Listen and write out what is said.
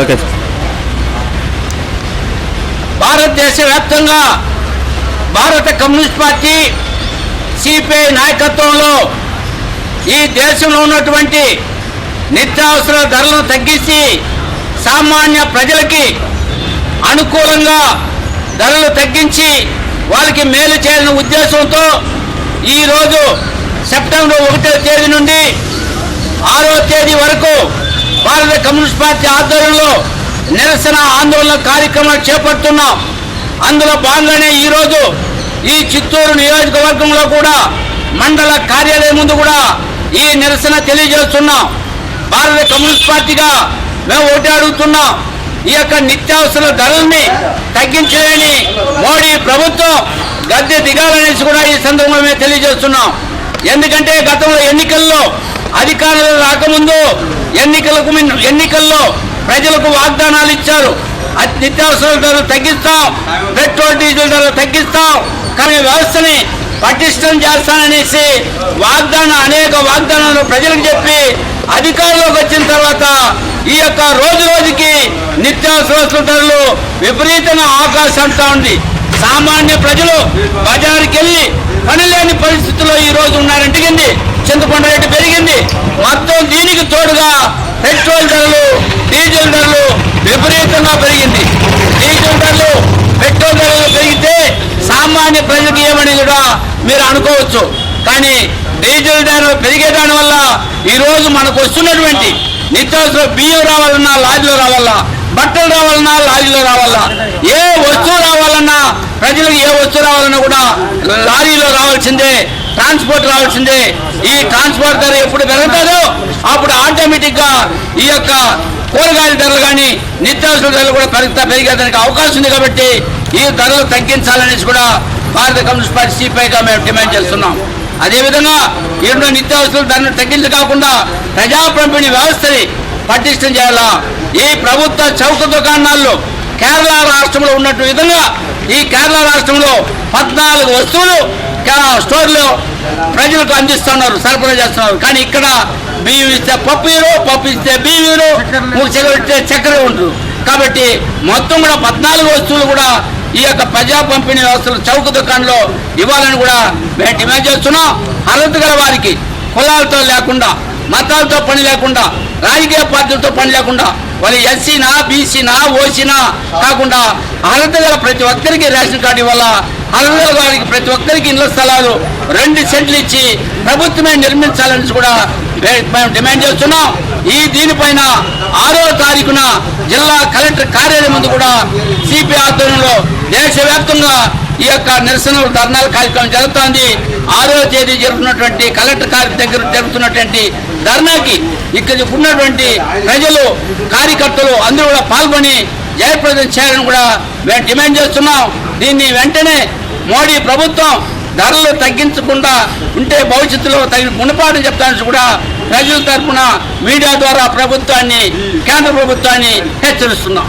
Okay. భారతదేశ వ్యాప్తంగా భారత కమ్యూనిస్ట్ పార్టీ సిపిఐ నాయకత్వంలో ఈ దేశంలో ఉన్నటువంటి నిత్యావసర ధరలను తగ్గించి సామాన్య ప్రజలకి అనుకూలంగా ధరలు తగ్గించి వాళ్ళకి మేలు చేయాలనే ఉద్దేశంతో ఈరోజు సెప్టెంబర్ ఒకటో తేదీ నుండి ఆరో తేదీ వరకు భారత కమ్యూనిస్ట్ పార్టీ ఆధ్వర్యంలో నిరసన ఆందోళన కార్యక్రమాలు చేపడుతున్నాం. అందులో భాగంగానే ఈరోజు ఈ చిత్తూరు నియోజకవర్గంలో కూడా మండల కార్యాలయం ముందు కూడా ఈ నిరసన తెలియజేస్తున్నాం. భారత కమ్యూనిస్ట్ పార్టీగా మేము ఒకటి అడుగుతున్నాం ఈ యొక్క నిత్యావసర ధరల్ని తగ్గించలేని మోడీ ప్రభుత్వం గద్దె దిగాలనేసి కూడా ఈ సందర్భంగా మేము తెలియజేస్తున్నాం. ఎందుకంటే గతంలో ఎన్నికల్లో అధికారులు రాకముందు ఎన్నికలకు ఎన్నికల్లో ప్రజలకు వాగ్దానాలు ఇచ్చారు. నిత్యావసర ధరలు తగ్గిస్తాం పెట్రోల్ డీజిల్ ధరలు తగ్గిస్తాం కానీ వ్యవస్థని పటిష్టం చేస్తాననేసి వాగ్దానం అనేక వాగ్దానాలు ప్రజలకు చెప్పి అధికారంలోకి వచ్చిన తర్వాత ఈ యొక్క రోజు రోజుకి నిత్యావసర ధరలు విపరీతంగా అవకాశం అంటా ఉంది. సామాన్య ప్రజలు బజారుకి వెళ్ళి పని లేని పరిస్థితుల్లో ఈ రోజు ఉన్నారంటే చింతపండు రేటు పెరిగింది మొత్తం దీనికి తోడుగా పెట్రోల్ ధరలు డీజిల్ ధరలు విపరీతంగా పెరిగింది. డీజిల్ ధరలు పెట్రోల్ ధరలు పెరిగితే సామాన్య ప్రజలకు ఏమని కూడా మీరు అనుకోవచ్చు. కానీ డీజిల్ ధరలు పెరిగేదాని వల్ల ఈ రోజు మనకు వస్తున్నటువంటి నిత్యావసర బియ్యం రావాలన్నా లారీలో రావాలా బట్టలు రావాలన్నా లారీలో రావాలా ఏ వస్తువు రావాలన్నా ప్రజలకు ఏ వస్తువు రావాలన్నా కూడా లారీలో రావాల్సిందే. ట్రాన్స్పోర్ట్ రావాల్సిందే ఈ ట్రాన్స్పోర్ట్ ధర ఎప్పుడు పెరుగుతుందో అప్పుడు ఆటోమేటిక్గా ఈ యొక్క కూరగాయల ధరలు కానీ నిత్యావసర ధరలు కూడా పెరుగుతా పెరిగేదానికి అవకాశం ఉంది కాబట్టి ఈ ధరలు తగ్గించాలనేసి కూడా భారత కమ్యూనిస్ట్ పార్టీ సిపిఐగా మేము డిమాండ్ చేస్తున్నాం. అదేవిధంగా ఈరోజు నిత్యావసరాలు ధరను తగ్గించి కాకుండా ప్రజా పంపిణీ వ్యవస్థని పటిష్టం చేయాలా? ఈ ప్రభుత్వ చౌక దుకాణాల్లో కేరళ రాష్ట్రంలో ఉన్నట్టు విధంగా ఈ కేరళ రాష్ట్రంలో పద్నాలుగు వస్తువులు స్టోర్లో ప్రజలకు అందిస్తున్నారు సరఫరా చేస్తున్నారు. కానీ ఇక్కడ బియ్యం ఇస్తే పప్పు ఇరు పప్పు ఇస్తే బియ్యం ఇరు మూడు చక్కెర ఇస్తే చక్కెర ఉండరు. కాబట్టి మొత్తం కూడా పద్నాలుగు వస్తువులు కూడా ఈ యొక్క ప్రజా పంపిణీ వ్యవస్థలు చౌక దుకాణంలో ఇవ్వాలని కూడా మేము డిమాండ్ చేస్తున్నాం. అర్హత గల వారికి కులాలతో లేకుండా మతాలతో పని లేకుండా రాజకీయ పార్టీలతో పని లేకుండా వాళ్ళు ఎస్సీనా బీసీనా ఓసీనా కాకుండా అర్హత గల ప్రతి ఒక్కరికి రేషన్ కార్డు ఇవ్వాల? అర్హత గారికి వారికి ప్రతి ఒక్కరికి ఇళ్ళ స్థలాలు రెండు సెంట్లు ఇచ్చి ప్రభుత్వమే నిర్మించాలని కూడా మేము డిమాండ్ చేస్తున్నాం. ఈ దీనిపైన ఆరో తారీఖున జిల్లా కలెక్టర్ కార్యాలయం ముందు కూడా సిపి ఆధ్వర్యంలో దేశవ్యాప్తంగా ఈ యొక్క నిరసన ధర్నాల కార్యక్రమం జరుగుతోంది. ఆరో తేదీ జరుగుతున్నటువంటి కలెక్టర్ కార్య దగ్గర జరుగుతున్నటువంటి ధర్నాకి ఇక్కడ ఉన్నటువంటి ప్రజలు కార్యకర్తలు అందరూ కూడా పాల్గొని జయప్రదం చేయాలని కూడా మేము డిమాండ్ చేస్తున్నాం. దీన్ని వెంటనే మోడీ ప్రభుత్వం ధరలు తగ్గించకుండా ఉంటే భవిష్యత్తులో తగిన గుణపాఠం చెప్తానని కూడా ప్రజల తరఫున మీడియా ద్వారా ప్రభుత్వాన్ని కేంద్ర ప్రభుత్వాన్ని హెచ్చరిస్తున్నాం.